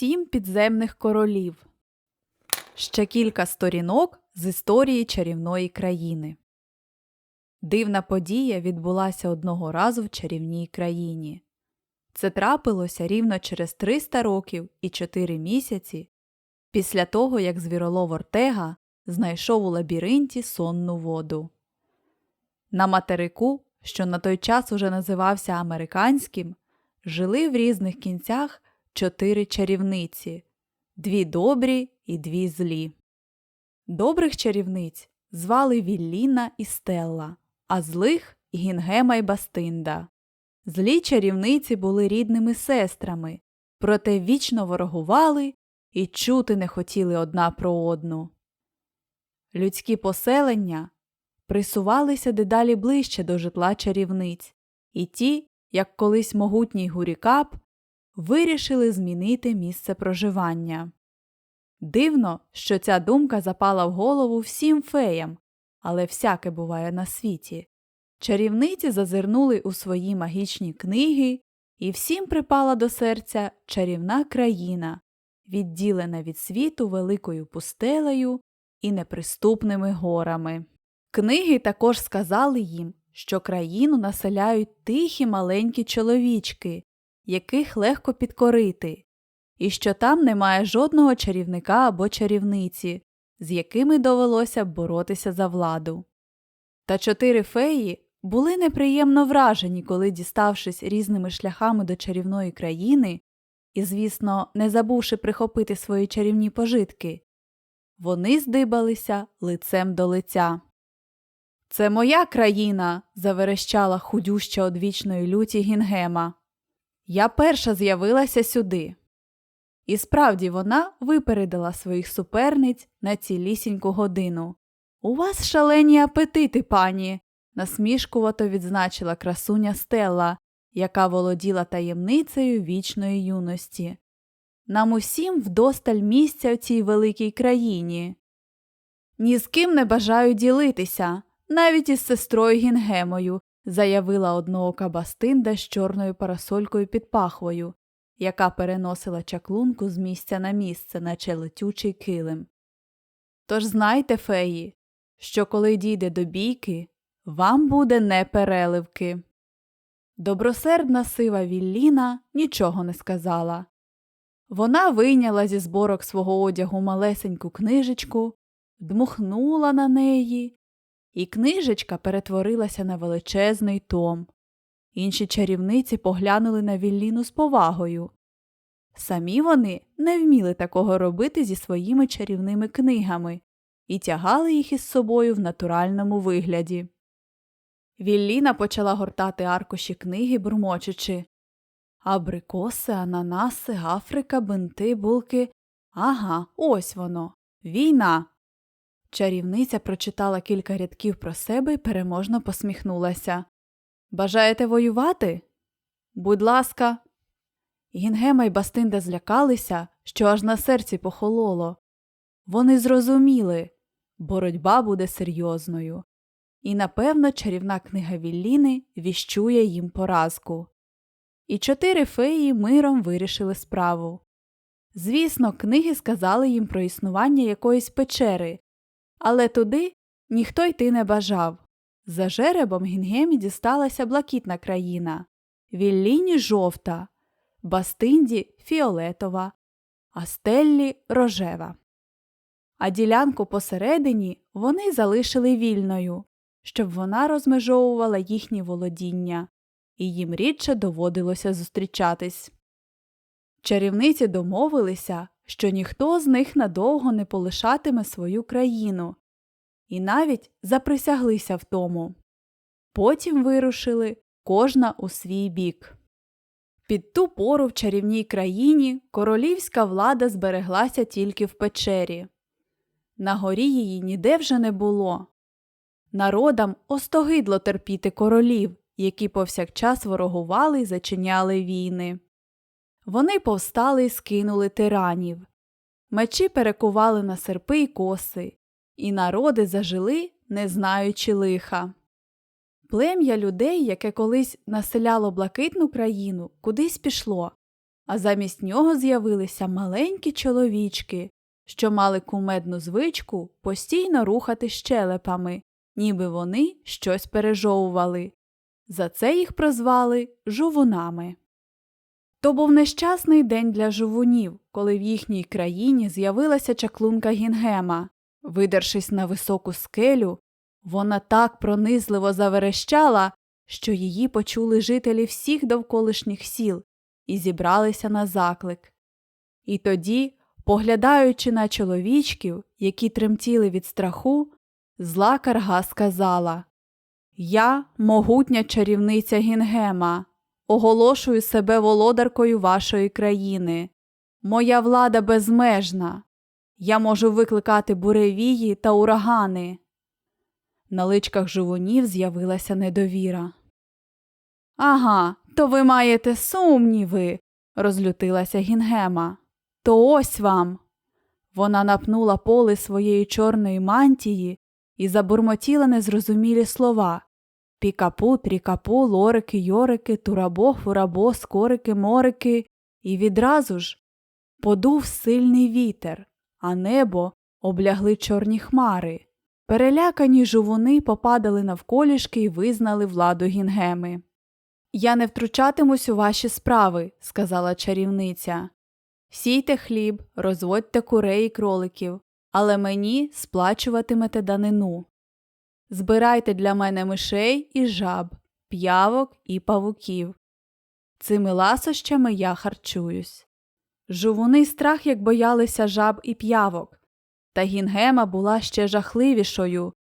Сім підземних королів. Ще кілька сторінок з історії чарівної країни. Дивна подія відбулася одного разу в чарівній країні. Це трапилося рівно через 300 років і 4 місяці після того, як звіролов Ортега знайшов у лабіринті сонну воду. На материку, що на той час уже називався американським, жили в різних кінцях чотири чарівниці дві добрі і дві злі. Добрих чарівниць звали Вілліна і Стелла, а злих Гінгема й Бастинда. Злі чарівниці були рідними сестрами, проте вічно ворогували і чути не хотіли одна про одну. Людські поселення присувалися дедалі ближче до житла чарівниць, і ті, як колись могутній гурікап, вирішили змінити місце проживання. Дивно, що ця думка запала в голову всім феям, але всяке буває на світі. Чарівниці зазирнули у свої магічні книги, і всім припала до серця чарівна країна, відділена від світу великою пустелею і неприступними горами. Книги також сказали їм, що країну населяють тихі маленькі чоловічки, яких легко підкорити, і що там немає жодного чарівника або чарівниці, з якими довелося боротися за владу. Та чотири феї були неприємно вражені, коли, діставшись різними шляхами до чарівної країни, і, звісно, не забувши прихопити свої чарівні пожитки, вони здибалися лицем до лиця. Це моя країна. заверещала худюща одвічної люті Гінгема. Я перша з'явилася сюди. І справді вона випередила своїх суперниць на цілісіньку годину. У вас шалені апетити, пані, насмішкувато відзначила красуня Стелла, яка володіла таємницею вічної юності. Нам усім вдосталь місця в цій великій країні. Ні з ким не бажаю ділитися, навіть із сестрою Гінгемою, заявила одноока Бастинда з чорною парасолькою під пахвою, яка переносила чаклунку з місця на місце, наче летючий килим. Тож знайте, феї, що коли дійде до бійки, вам буде не переливки. Добросердна сива Вілліна нічого не сказала. Вона вийняла зі зборок свого одягу малесеньку книжечку, дмухнула на неї, і книжечка перетворилася на величезний том. Інші чарівниці поглянули на Вілліну з повагою. Самі вони не вміли такого робити зі своїми чарівними книгами і тягали їх із собою в натуральному вигляді. Вілліна почала гортати аркуші книги, бурмочучи Абрикоси, ананаси, Африка, бинти, булки. Ага, ось воно. Війна. Чарівниця прочитала кілька рядків про себе і переможно посміхнулася. Бажаєте воювати? Будь ласка. Гінгема й Бастинда злякалися, що аж на серці похололо. Вони зрозуміли боротьба буде серйозною. І, напевно, чарівна книга Вілліни віщує їм поразку. І чотири феї миром вирішили справу. Звісно, книги сказали їм про існування якоїсь печери, але туди ніхто йти не бажав. За жеребом Гінгемі дісталася блакитна країна, Вілліні жовта, Бастинді фіолетова, а Стеллі рожева. А ділянку посередині вони залишили вільною, щоб вона розмежовувала їхні володіння, і їм рідше доводилося зустрічатись. Чарівниці домовилися, що ніхто з них надовго не полишатиме свою країну, і навіть заприсяглися в тому. Потім вирушили кожна у свій бік. Під ту пору в чарівній країні королівська влада збереглася тільки в печері. На горі її ніде вже не було. Народам остогидло терпіти королів, які повсякчас ворогували й зачиняли війни. Вони повстали й скинули тиранів. Мечі перекували на серпи й коси, і народи зажили, не знаючи лиха. Плем'я людей, яке колись населяло блакитну країну, кудись пішло, а замість нього з'явилися маленькі чоловічки, що мали кумедну звичку постійно рухати щелепами, ніби вони щось пережовували. За це їх прозвали жувунами. То був нещасний день для жувунів, коли в їхній країні з'явилася чаклунка Гінгема. Видершись на високу скелю, вона так пронизливо заверещала, що її почули жителі всіх довколишніх сіл і зібралися на заклик. І тоді, поглядаючи на чоловічків, які тремтіли від страху, зла карга сказала Я, могутня чарівниця Гінгема, оголошую себе володаркою вашої країни. Моя влада безмежна. Я можу викликати буревії та урагани. На личках живунів з'явилася недовіра. Ага, то ви маєте сумніви, розлютилася Гінгема. То ось вам. Вона напнула поли своєї чорної мантії і забурмотіла незрозумілі слова пікапу, трікапу, лорики, йорики, турабо, фурабо, скорики, морики, і відразу ж подув сильний вітер, а небо облягли чорні хмари. Перелякані жувуни попадали навколішки і визнали владу гінгеми. Я не втручатимусь у ваші справи, сказала чарівниця. Сійте хліб, розводьте курей і кроликів, але мені сплачуватимете данину. Збирайте для мене мишей і жаб, п'явок і павуків. Цими ласощами я харчуюсь. Жувуни страх як боялися жаб і п'явок, та гінгема була ще жахливішою,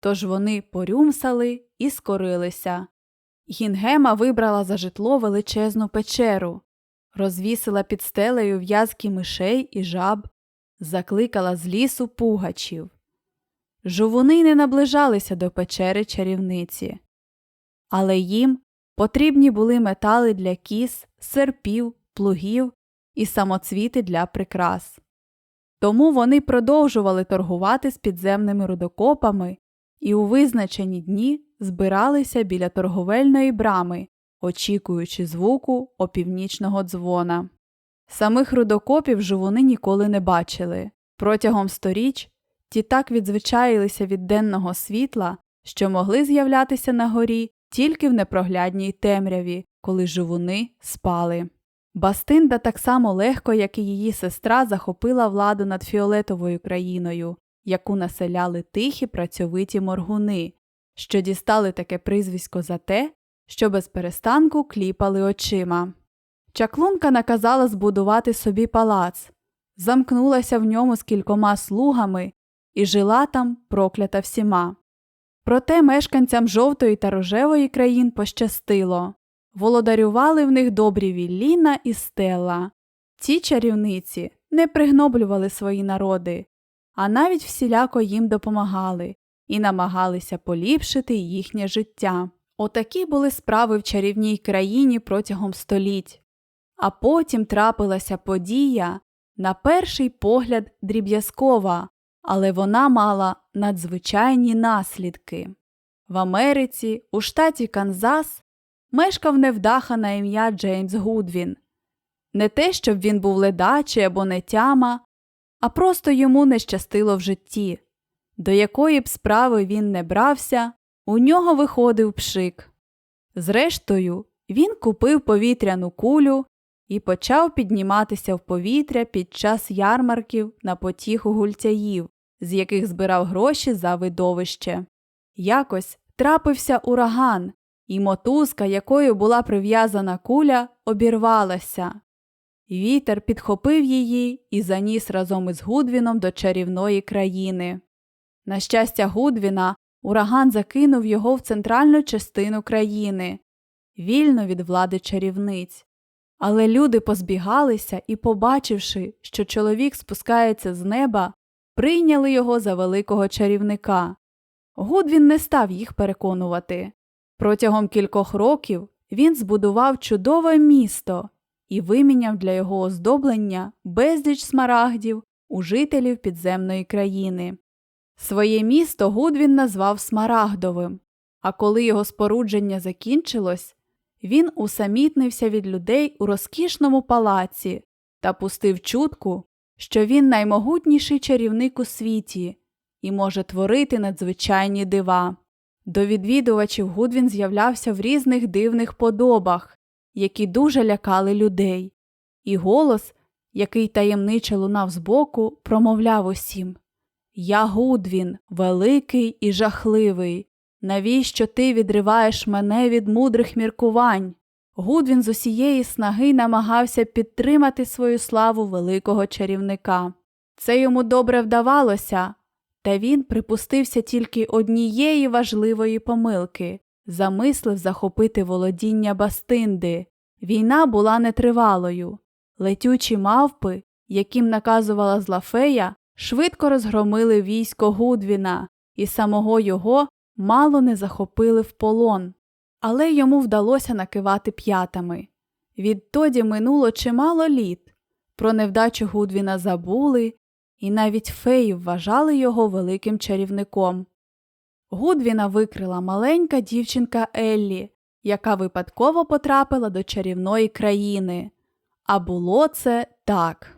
тож вони порюмсали і скорилися. Гінгема вибрала за житло величезну печеру, розвісила під стелею в'язки мишей і жаб, закликала з лісу пугачів. Жувуни не наближалися до печери чарівниці, але їм потрібні були метали для кіз, серпів, плугів і самоцвіти для прикрас. Тому вони продовжували торгувати з підземними рудокопами і у визначені дні збиралися біля торговельної брами, очікуючи звуку опівнічного дзвона. Самих рудокопів живуни ніколи не бачили. Протягом сторіч ті так відзвичаїлися від денного світла, що могли з'являтися на горі тільки в непроглядній темряві, коли живуни спали. Бастинда так само легко, як і її сестра, захопила владу над фіолетовою країною, яку населяли тихі працьовиті моргуни, що дістали таке призвисько за те, що без перестанку кліпали очима. Чаклунка наказала збудувати собі палац, замкнулася в ньому з кількома слугами і жила там проклята всіма. Проте мешканцям жовтої та рожевої країн пощастило володарювали в них добрі Вілліна і Стелла. Ці чарівниці не пригноблювали свої народи, а навіть всіляко їм допомагали і намагалися поліпшити їхнє життя. Отакі були справи в чарівній країні протягом століть. А потім трапилася подія, на перший погляд дріб'язкова, але вона мала надзвичайні наслідки. В Америці, у штаті Канзас, мешкав невдаха на ім'я Джеймс Гудвін. Не те, щоб він був ледачий або нетяма, а просто йому не щастило в житті. До якої б справи він не брався, у нього виходив пшик. Зрештою, він купив повітряну кулю і почав підніматися в повітря під час ярмарків на потіху гультяїв, з яких збирав гроші за видовище. Якось трапився ураган, і мотузка, якою була прив'язана куля, обірвалася. Вітер підхопив її і заніс разом із Гудвіном до чарівної країни. На щастя, Гудвіна, ураган закинув його в центральну частину країни, вільно від влади чарівниць. Але люди позбігалися і, побачивши, що чоловік спускається з неба, прийняли його за великого чарівника. Гудвін не став їх переконувати. Протягом кількох років він збудував чудове місто і виміняв для його оздоблення безліч смарагдів у жителів підземної країни. Своє місто Гудвін назвав Смарагдовим, а коли його спорудження закінчилось, він усамітнився від людей у розкішному палаці та пустив чутку, що він наймогутніший чарівник у світі і може творити надзвичайні дива. До відвідувачів Гудвін з'являвся в різних дивних подобах, які дуже лякали людей, і голос, який таємниче лунав збоку, промовляв усім Я Гудвін, великий і жахливий. Навіщо ти відриваєш мене від мудрих міркувань? Гудвін з усієї снаги намагався підтримати свою славу великого чарівника. Це йому добре вдавалося, та він припустився тільки однієї важливої помилки замислив захопити володіння Бастинди. Війна була нетривалою. Летючі мавпи, яким наказувала злафея, швидко розгромили військо Гудвіна, і самого його мало не захопили в полон. Але йому вдалося накивати п'ятами. Відтоді минуло чимало літ. Про невдачу Гудвіна забули, і навіть феї вважали його великим чарівником. Гудвіна викрила маленька дівчинка Еллі, яка випадково потрапила до чарівної країни. А було це так.